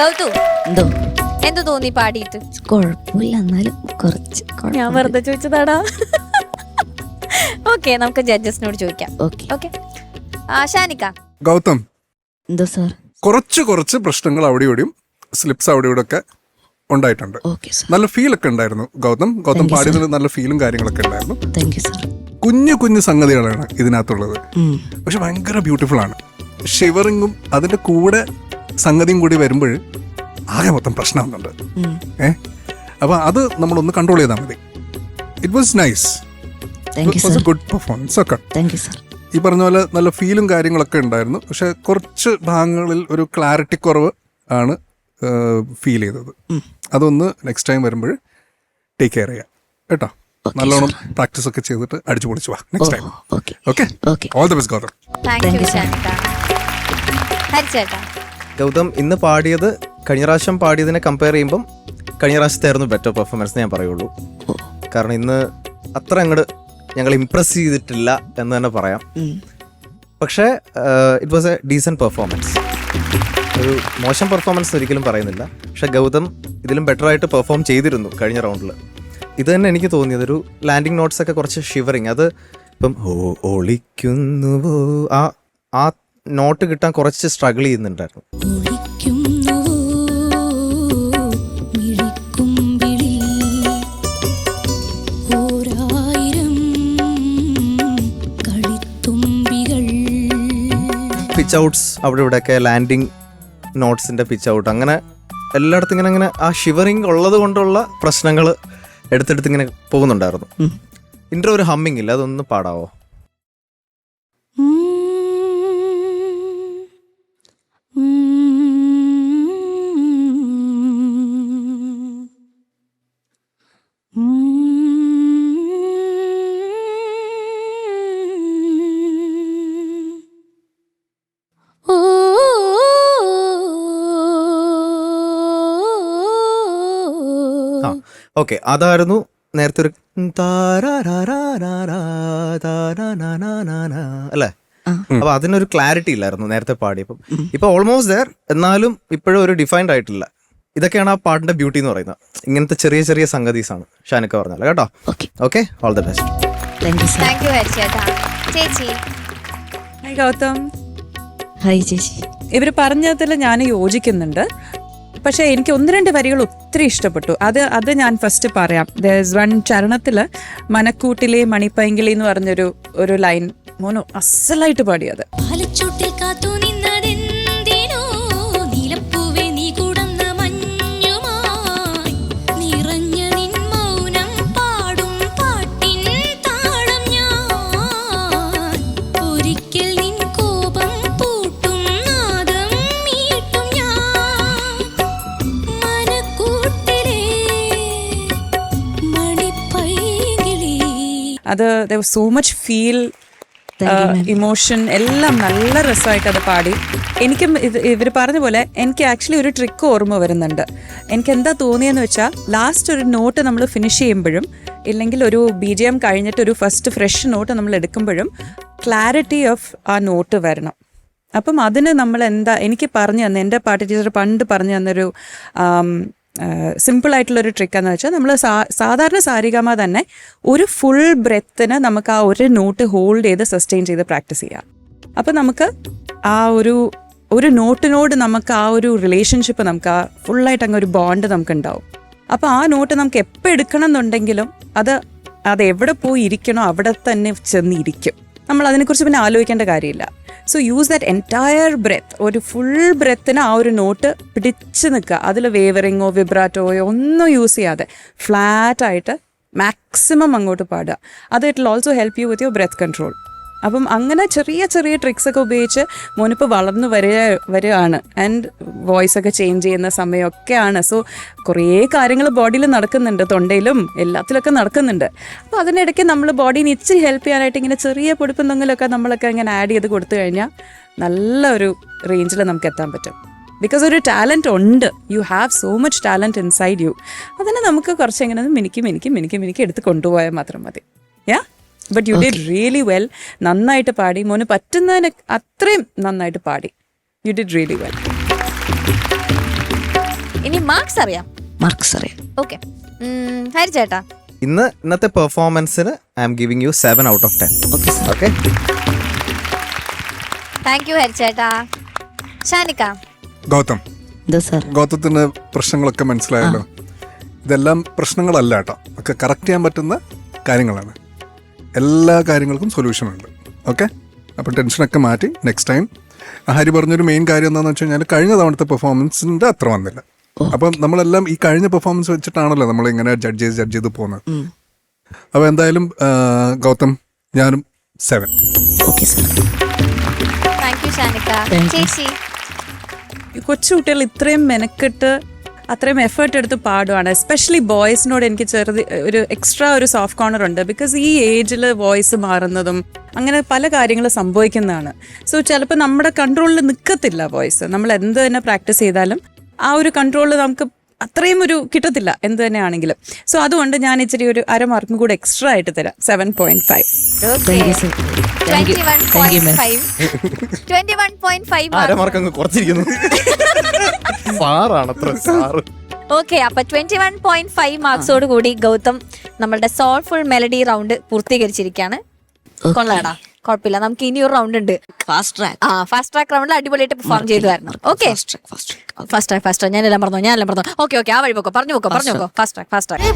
ഗൗതു എന്തോ? എന്തു തോന്നി പാടിയിട്ട്? കുഴപ്പമില്ല എന്നാലും കുറച്ച് ഞാൻ വെറുതെ ചോദിച്ചതാടാ. ഓക്കെ നമുക്ക് ജഡ്ജസിനോട് ചോദിക്കാം. Okay okay ഷാനിക്ക. ഗൗതം എന്തോ സാർ? കുറച്ച് കുറച്ച് പ്രശ്നങ്ങൾ അവിടെ ഇവിടെയും സ്ലിപ്സ് അവിടെ ഇവിടെ ഒക്കെ ഉണ്ടായിട്ടുണ്ട്. ഓക്കെ സാർ നല്ല ഫീൽ ഒക്കെ ഉണ്ടായിരുന്നു ഗൗതം. ഗൗതം പാടിയതിൽ നല്ല ഫീലും കാര്യങ്ങളൊക്കെ ഉണ്ടായിരുന്നു. കുഞ്ഞു കുഞ്ഞു സംഗതികളാണ് ഇതിനകത്തുള്ളത്. പക്ഷെ ഭയങ്കര ബ്യൂട്ടിഫുൾ ആണ്. ഷിവറിങ്ങും അതിന്റെ കൂടെ സംഗതിയും കൂടി വരുമ്പോൾ ആകെ മൊത്തം പ്രശ്നമാകുന്നുണ്ട് ഏ? അപ്പൊ അത് നമ്മളൊന്ന് കൺട്രോൾ ചെയ്താൽ മതി. It was nice good performance ഒക്കെ ഈ പറഞ്ഞ പോലെ നല്ല ഫീലും കാര്യങ്ങളൊക്കെ ഉണ്ടായിരുന്നു. പക്ഷെ കുറച്ച് ഭാഗങ്ങളിൽ ഒരു ക്ലാരിറ്റി കുറവ് ആണ് ഫീൽ ചെയ്തത്. അതൊന്ന് നെക്സ്റ്റ് ടൈം വരുമ്പോൾ ടേക്ക് കെയർ ചെയ്യാം. കേട്ടോ? നല്ലോണം പ്രാക്ടീസ് ഒക്കെ ചെയ്തിട്ട് അടിച്ചു പൊളിച്ചു വാ. Next time okay all the best Gautham thank you ഹരിച്ചേട്ടാ Gautham ഇന്ന് പാടിയത് കഴിഞ്ഞ പ്രാവശ്യം പാടിയതിനെ കമ്പയർ ചെയ്യുമ്പം കഴിഞ്ഞ പ്രാവശ്യത്തായിരുന്നു ബെറ്റർ പെർഫോമൻസ് ഞാൻ പറയുള്ളൂ. കാരണം ഇന്ന് അത്ര അങ്ങോട്ട് ഞങ്ങൾ ഇംപ്രസ് ചെയ്തിട്ടില്ല എന്ന് തന്നെ പറയാം. പക്ഷേ it was a decent performance ഒരു മോശം പെർഫോമൻസ് ഒരിക്കലും പറയുന്നില്ല. പക്ഷെ ഗൗതം ഇതിലും ബെറ്റർ ആയിട്ട് പെർഫോം ചെയ്തിരുന്നു കഴിഞ്ഞ റൗണ്ടിൽ ഇത് തന്നെ എനിക്ക് തോന്നിയത് ഒരു ലാൻഡിങ് നോട്ട്സ് ഒക്കെ കുറച്ച് ഷിവറിങ് അത് ഇപ്പം ഓ ഒളിക്കുന്നുവോ? ആ ആ നോട്ട് കിട്ടാൻ കുറച്ച് സ്ട്രഗിൾ ചെയ്യുന്നുണ്ടായിരുന്നു. പിച്ച് ഔട്ട്സ് അവിടെ ഇവിടെയൊക്കെ ലാൻഡിങ് നോട്ട്സിന്റെ പിച്ച് ഔട്ട് അങ്ങനെ എല്ലായിടത്തും ഇങ്ങനെ ഇങ്ങനെ ആ ഷിവറിങ് ഉള്ളത് കൊണ്ടുള്ള പ്രശ്നങ്ങൾ എടുത്തെടുത്ത് ഇങ്ങനെ പോകുന്നുണ്ടായിരുന്നു. ഇൻട്രോ ഒരു ഹമ്മിങ് ഇല്ല അതൊന്ന് പാടാവോ? ഓക്കെ അതായിരുന്നു നേരത്തെ ഒരു അല്ലേ. അപ്പൊ അതിനൊരു ക്ലാരിറ്റി ഇല്ലായിരുന്നു നേരത്തെ പാടിയപ്പം ഇപ്പൊ ഓൾമോസ്റ്റ് ദർ എന്നാലും ഇപ്പോഴും ഒരു ഡിഫൈൻഡ് ആയിട്ടില്ല. ഇതൊക്കെയാണ് ആ പാട്ടിന്റെ ബ്യൂട്ടി എന്ന് പറയുന്നത്. ഇങ്ങനത്തെ ചെറിയ ചെറിയ സംഗതീസ് ആണ് ഷാനൊക്കെ പറഞ്ഞാൽ കേട്ടോ? Okay. Okay all the best Gautham. Hi ചേച്ചി. ഇവർ പറഞ്ഞതിൽ ഞാൻ യോജിക്കുന്നുണ്ട്. പക്ഷേ എനിക്ക് ഒന്ന് രണ്ട് വരികൾ ഒത്തിരി ഇഷ്ടപ്പെട്ടു. അത് അത് ഞാൻ ഫസ്റ്റ് പറയാം. ദേഴ്സ് വൺ ചരണത്തിൽ മനക്കൂട്ടിലെ മണിപ്പൈങ്കിളി എന്ന് പറഞ്ഞൊരു ഒരു ലൈൻ മോനു അസലായിട്ട് പാടിയത്. അത് സോ മച്ച് ഫീൽ. ഇമോഷൻ എല്ലാം നല്ല രസമായിട്ട് അത് പാടി. എനിക്കും ഇത് ഇവർ പറഞ്ഞ പോലെ എനിക്ക് ആക്ച്വലി ഒരു ട്രിക്ക് ഓർമ്മ വരുന്നുണ്ട്. എനിക്ക് എന്താ തോന്നിയെന്ന് വെച്ചാൽ ലാസ്റ്റ് ഒരു നോട്ട് നമ്മൾ ഫിനിഷ് ചെയ്യുമ്പോഴും ഇല്ലെങ്കിൽ ഒരു ബി ജി എം കഴിഞ്ഞിട്ട് ഒരു ഫസ്റ്റ് ഫ്രഷ് നോട്ട് നമ്മൾ എടുക്കുമ്പോഴും ക്ലാരിറ്റി ഓഫ് ആ നോട്ട് വരണം. അപ്പം അതിന് നമ്മൾ എന്താ എനിക്ക് പറഞ്ഞു തന്ന എന്റെ പാട്ട് ടീച്ചർ പണ്ട് പറഞ്ഞു തന്നൊരു സിമ്പിൾ ആയിട്ടുള്ള ഒരു ട്രിക്ക് എന്ന് വെച്ചാൽ നമ്മൾ സാ സാധാരണ സാരികമ തന്നെ ഒരു ഫുൾ ബ്രെത്തിന് നമുക്ക് ആ ഒരു നോട്ട് ഹോൾഡ് ചെയ്ത് സസ്റ്റെയിൻ ചെയ്ത് പ്രാക്ടീസ് ചെയ്യാം. അപ്പോൾ നമുക്ക് ആ ഒരു ഒരു നോട്ടിനോട് നമുക്ക് ആ ഒരു റിലേഷൻഷിപ്പ് നമുക്ക് ആ ഫുള്ളായിട്ട് അങ്ങ് ഒരു ബോണ്ട് നമുക്ക് ഉണ്ടാവും. അപ്പോൾ ആ നോട്ട് നമുക്ക് എപ്പോൾ എടുക്കണം എന്നുണ്ടെങ്കിലും അത് അത് എവിടെ പോയി ഇരിക്കണോ അവിടെ തന്നെ ചെന്നിരിക്കും നമ്മൾ അതിനെക്കുറിച്ച് പിന്നെ ആലോചിക്കേണ്ട കാര്യമില്ല. So use that entire breath ഒരു ഫുൾ ബ്രെത്തിന് ആ ഒരു നോട്ട് പിടിച്ച് നിൽക്കുക. അതിൽ വേവറിങ്ങോ വിബ്രാറ്റോയോ ഒന്നും യൂസ് ചെയ്യാതെ ഫ്ലാറ്റായിട്ട് മാക്സിമം അങ്ങോട്ട് പാടുക. അത് it also help you with your breath control അപ്പം അങ്ങനെ ചെറിയ ചെറിയ ട്രിക്സ് ഒക്കെ ഉപയോഗിച്ച് മോനിപ്പോൾ വളർന്നു വരിക വരികയാണ്. ആൻഡ് വോയിസ് ഒക്കെ ചേഞ്ച് ചെയ്യുന്ന സമയമൊക്കെയാണ്. സോ കുറേ കാര്യങ്ങൾ ബോഡിയിൽ നടക്കുന്നുണ്ട്. തൊണ്ടയിലും എല്ലാത്തിലൊക്കെ നടക്കുന്നുണ്ട്. അപ്പോൾ അതിനിടയ്ക്ക് നമ്മൾ ബോഡീനെ ഇച്ചിരി ഹെൽപ്പ് ചെയ്യാനായിട്ട് ഇങ്ങനെ ചെറിയ പൊടിപ്പെന്തെങ്കിലുമൊക്കെ നമ്മളൊക്കെ ഇങ്ങനെ ആഡ് ചെയ്ത് കൊടുത്തു കഴിഞ്ഞാൽ നല്ലൊരു റേഞ്ചിൽ നമുക്ക് എത്താൻ പറ്റും. ബിക്കോസ് ഒരു ടാലന്റ് ഉണ്ട്. You have so much talent inside you അതിനെ നമുക്ക് കുറച്ച് എങ്ങനെ മിനിക്ക് മിനിക്ക് മിനിക്ക് മിനിക്ക് എടുത്ത് കൊണ്ടുപോയാൽ മാത്രം മതി. Yeah but you did really well നന്നായിട്ട് പാടി. മോന് പറ്റുന്നതിന് അത്രയും നന്നായിട്ട് പാടി. യു ഡിഡ് റിയലി വെൽ ഇനി മാർക്സ് അറിയാം. മാർക്സ് അറിയാം. ഓക്കെ ഹരി ചേട്ടാ. ഇന്ന് ഇന്നത്തെ പെർഫോമൻസിന് I am giving you seven out of ten okay thank you Hari ചേട്ടാ. ഷാനിക്ക. ഗൗതം. ഗൗതത്തിന് പ്രശ്നങ്ങളൊക്കെ മനസ്സിലായല്ലോ. ഇതെല്ലാം പ്രശ്നങ്ങളല്ല കേട്ടോ. ഒക്കെ കറക്റ്റ് ചെയ്യാൻ പറ്റുന്ന കാര്യങ്ങളാണ്. എല്ലാ കാര്യങ്ങൾക്കും സൊല്യൂഷൻ ഉണ്ട്. ഓക്കെ അപ്പം ടെൻഷനൊക്കെ മാറ്റി നെക്സ്റ്റ് ടൈം ഹരി പറഞ്ഞൊരു മെയിൻ കാര്യം എന്താണെന്ന് വെച്ച് കഴിഞ്ഞാൽ കഴിഞ്ഞ തവണത്തെ പെർഫോമൻസിന്റെ അത്ര വന്നില്ല. അപ്പം നമ്മളെല്ലാം ഈ കഴിഞ്ഞ പെർഫോമൻസ് വെച്ചിട്ടാണല്ലോ നമ്മൾ ഇങ്ങനെ ജഡ്ജ് ചെയ്ത് ജഡ്ജ് ചെയ്ത് പോകുന്നത്. അപ്പോൾ എന്തായാലും ഗൗതം ഞാനും സെവൻ കൊച്ചുകുട്ടികൾ ഇത്രയും മെനക്കെട്ട് അത്രയും എഫേർട്ട് എടുത്ത് പാടുവാണ്. എസ്പെഷ്യലി ബോയ്സിനോട് എനിക്ക് ചെറുത് ഒരു എക്സ്ട്രാ ഒരു സോഫ്റ്റ് കോർണർ ഉണ്ട്. ബിക്കോസ് ഈ ഏജിൽ വോയിസ് മാറുന്നതും അങ്ങനെ പല കാര്യങ്ങൾ സംഭവിക്കുന്നതാണ്. സോ ചിലപ്പോൾ നമ്മുടെ കൺട്രോളിൽ നിൽക്കത്തില്ല വോയിസ് നമ്മൾ എന്ത് തന്നെ പ്രാക്ടീസ് ചെയ്താലും ആ ഒരു കൺട്രോളിൽ നമുക്ക് അത്രയും ഒരു കിട്ടത്തില്ല എന്ത് തന്നെയാണെങ്കിലും. സോ അതുകൊണ്ട് ഞാൻ ഇച്ചിരി ഒരു അരമാർക്കും കൂടെ എക്സ്ട്രാ ആയിട്ട് തരാം. സെവൻ പോയിന്റ് ഫൈവ് കുറച്ചിരിക്കുന്നു. സാറാണ് അത്ര സാറ്. ഓക്കെ അപ്പൊ ട്വന്റി വൺ പോയിന്റ് ഫൈവ് മാർക്സോട് കൂടി ഗൗതം നമ്മളുടെ സോൾഫുൾ മെലഡി റൗണ്ട് പൂർത്തീകരിച്ചിരിക്കുകയാണ് കൊള്ളാടാ. കുഴപ്പമില്ല. നമുക്ക് ഇനി ഒരു റൗണ്ട് ഉണ്ട്. ഫാസ്റ്റ് ട്രാക്ക് ആ ഫാസ്റ്റ് ട്രാക്ക് റൗണ്ടിൽ അടിപൊളിയായിട്ട് perform ചെയ്തുമായിരുന്നു okay fast track fast track fast track ഞാൻ എല്ലാം പറഞ്ഞു ഞാൻ എല്ലാം പറഞ്ഞു ഓക്കെ ഓക്കെ ആ വഴി പോക്കോ. പറഞ്ഞു പോക്കോ പറഞ്ഞു പോക്കോ. Fast track fast track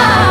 아!